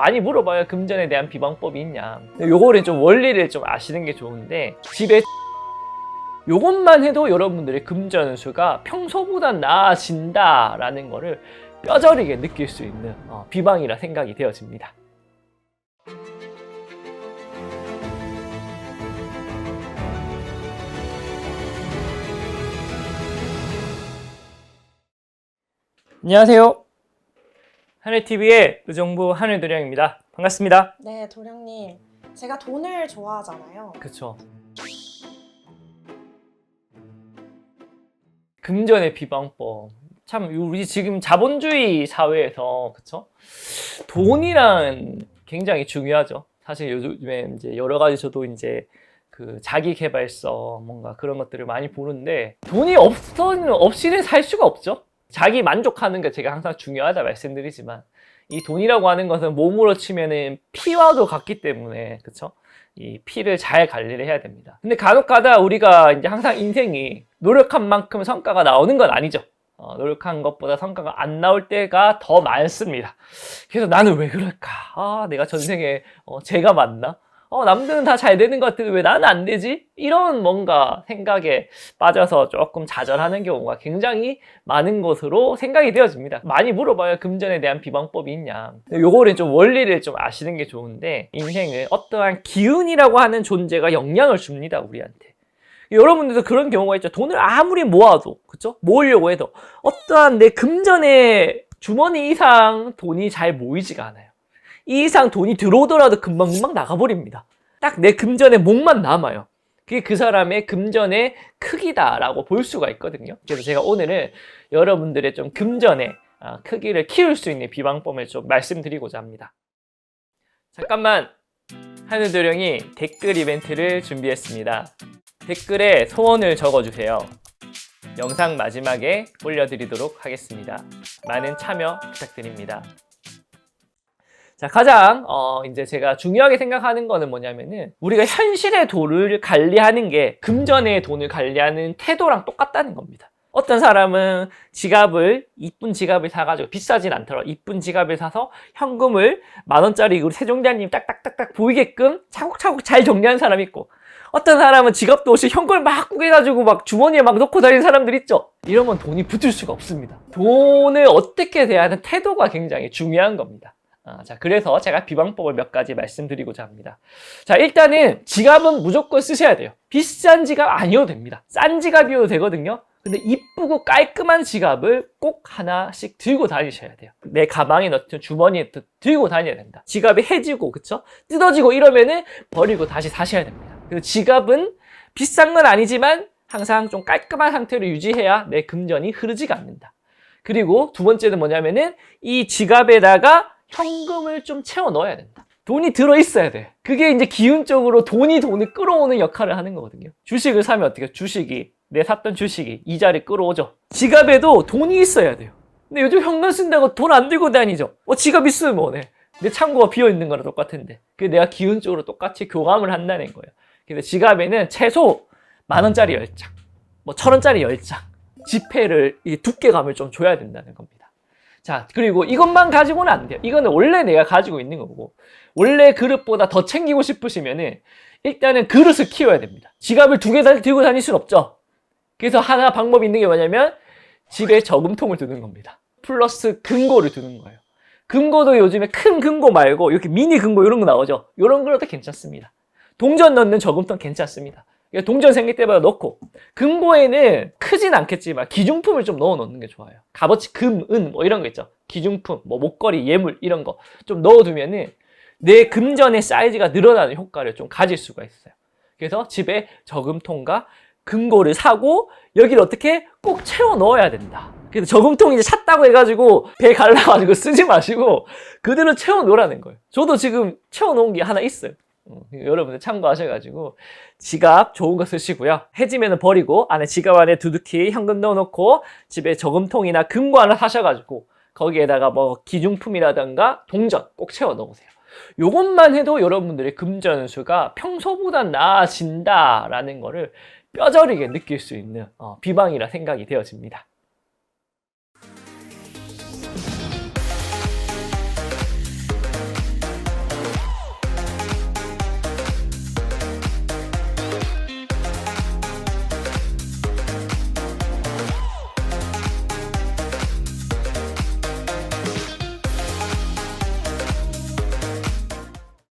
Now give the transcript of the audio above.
많이 물어봐요. 금전에 대한 비방법이 있냐. 요거를 좀 원리를 좀 아시는 게 좋은데 집에 요것만 해도 여러분들의 금전 수가 평소보다 나아진다라는 거를 뼈저리게 느낄 수 있는 어, 비방이라 생각이 되어집니다. 안녕하세요. 하늘TV의 의정부 하늘도령입니다. 반갑습니다. 네, 도령님. 제가 돈을 좋아하잖아요. 그쵸. 금전의 비방법. 참, 우리 지금 자본주의 사회에서, 그쵸? 돈이란 굉장히 중요하죠. 사실 요즘에 이제 여러 가지 저도 이제 그 자기 개발서 뭔가 그런 것들을 많이 보는데 돈이 없어는 없이는 살 수가 없죠. 자기 만족하는 게 제가 항상 중요하다 말씀드리지만 이 돈이라고 하는 것은 몸으로 치면은 피와도 같기 때문에 그쵸? 이 피를 잘 관리를 해야 됩니다. 근데 간혹가다 우리가 이제 항상 인생이 노력한 만큼 성과가 나오는 건 아니죠. 어, 노력한 것보다 성과가 안 나올 때가 더 많습니다. 그래서 나는 왜 그럴까? 아, 내가 전생에 어, 죄가 많나? 어, 남들은 다 잘 되는 것 같은데 왜 나는 안 되지? 이런 뭔가 생각에 빠져서 조금 좌절하는 경우가 굉장히 많은 것으로 생각이 되어집니다. 많이 물어봐요. 금전에 대한 비방법이 있냐. 요거를 좀 원리를 좀 아시는 게 좋은데 인생을 어떠한 기운이라고 하는 존재가 영향을 줍니다. 우리한테. 여러분들도 그런 경우가 있죠. 돈을 아무리 모아도, 그쵸? 모으려고 해도 어떠한 내 금전의 주머니 이상 돈이 잘 모이지가 않아요. 이 이상 돈이 들어오더라도 금방금방 나가버립니다. 딱 내 금전의 목만 남아요. 그게 그 사람의 금전의 크기다라고 볼 수가 있거든요. 그래서 제가 오늘은 여러분들의 좀 금전의 아, 크기를 키울 수 있는 비방법을 좀 말씀드리고자 합니다. 잠깐만 하늘도령이 댓글 이벤트를 준비했습니다. 댓글에 소원을 적어주세요. 영상 마지막에 올려드리도록 하겠습니다. 많은 참여 부탁드립니다. 자, 가장, 어, 이제 제가 중요하게 생각하는 거는 뭐냐면은, 우리가 현실의 돈을 관리하는 게 금전의 돈을 관리하는 태도랑 똑같다는 겁니다. 어떤 사람은 지갑을, 이쁜 지갑을 사가지고, 비싸진 않더라도 이쁜 지갑을 사서 현금을 만 원짜리 우리 세종대왕님 딱딱딱딱 보이게끔 차곡차곡 잘 정리하는 사람이 있고, 어떤 사람은 지갑도 없이 현금을 막 꾸겨가지고 막 주머니에 막 넣고 다니는 사람들 있죠? 이러면 돈이 붙을 수가 없습니다. 돈을 어떻게 대하는 태도가 굉장히 중요한 겁니다. 아, 자, 그래서 제가 비방법을 몇 가지 말씀드리고자 합니다. 자, 일단은 지갑은 무조건 쓰셔야 돼요. 비싼 지갑 아니어도 됩니다. 싼 지갑이어도 되거든요. 근데 이쁘고 깔끔한 지갑을 꼭 하나씩 들고 다니셔야 돼요. 내 가방에 넣든 주머니에 넣든 들고 다녀야 된다. 지갑이 해지고, 그쵸? 뜯어지고 이러면은 버리고 다시 사셔야 됩니다. 그리고 지갑은 비싼 건 아니지만 항상 좀 깔끔한 상태로 유지해야 내 금전이 흐르지가 않는다. 그리고 두 번째는 뭐냐면은 이 지갑에다가 현금을 좀 채워 넣어야 된다. 돈이 들어 있어야 돼. 그게 이제 기운적으로 돈이 돈을 끌어오는 역할을 하는 거거든요. 주식을 사면 어떻게? 주식이 내 샀던 주식이 이자를 끌어오죠. 지갑에도 돈이 있어야 돼요. 근데 요즘 현금 쓴다고 돈 안 들고 다니죠. 어 지갑 있으면 뭐네. 내 창고가 비어 있는 거랑 똑같은데. 그 내가 기운적으로 똑같이 교감을 한다는 거예요. 그래서 지갑에는 최소 만 원짜리 10장, 뭐 천 원짜리 10장, 지폐를 이 두께감을 좀 줘야 된다는 겁니다. 자, 그리고 이것만 가지고는 안 돼요. 이거는 원래 내가 가지고 있는 거고, 원래 그릇보다 더 챙기고 싶으시면은, 일단은 그릇을 키워야 됩니다. 지갑을 두 개 들고 다닐 순 없죠. 그래서 하나 방법이 있는 게 뭐냐면, 집에 저금통을 두는 겁니다. 플러스 금고를 두는 거예요. 금고도 요즘에 큰 금고 말고, 이렇게 미니 금고 이런 거 나오죠. 이런 거라도 괜찮습니다. 동전 넣는 저금통 괜찮습니다. 동전 생길 때마다 넣고 금고에는 크진 않겠지만 기중품을 좀 넣어 놓는 게 좋아요. 값어치 금, 은 뭐 이런 거 있죠. 기중품, 뭐 목걸이, 예물 이런 거 좀 넣어두면은 내 금전의 사이즈가 늘어나는 효과를 좀 가질 수가 있어요. 그래서 집에 저금통과 금고를 사고 여기를 어떻게 꼭 채워 넣어야 된다. 그래서 저금통 이제 찼다고 해가지고 배 갈라가지고 쓰지 마시고 그대로 채워 놓으라는 거예요. 저도 지금 채워 놓은 게 하나 있어요. 음, 여러분들 참고하셔가지고 지갑 좋은 거 쓰시고요. 해지면 버리고 안에 지갑 안에 두둑히 현금 넣어놓고 집에 저금통이나 금고 하나 사셔가지고 거기에다가 뭐 기중품이라든가 동전 꼭 채워 넣으세요. 요것만 해도 여러분들의 금전수가 평소보다 나아진다라는 거를 뼈저리게 느낄 수 있는 어, 비방이라 생각이 되어집니다.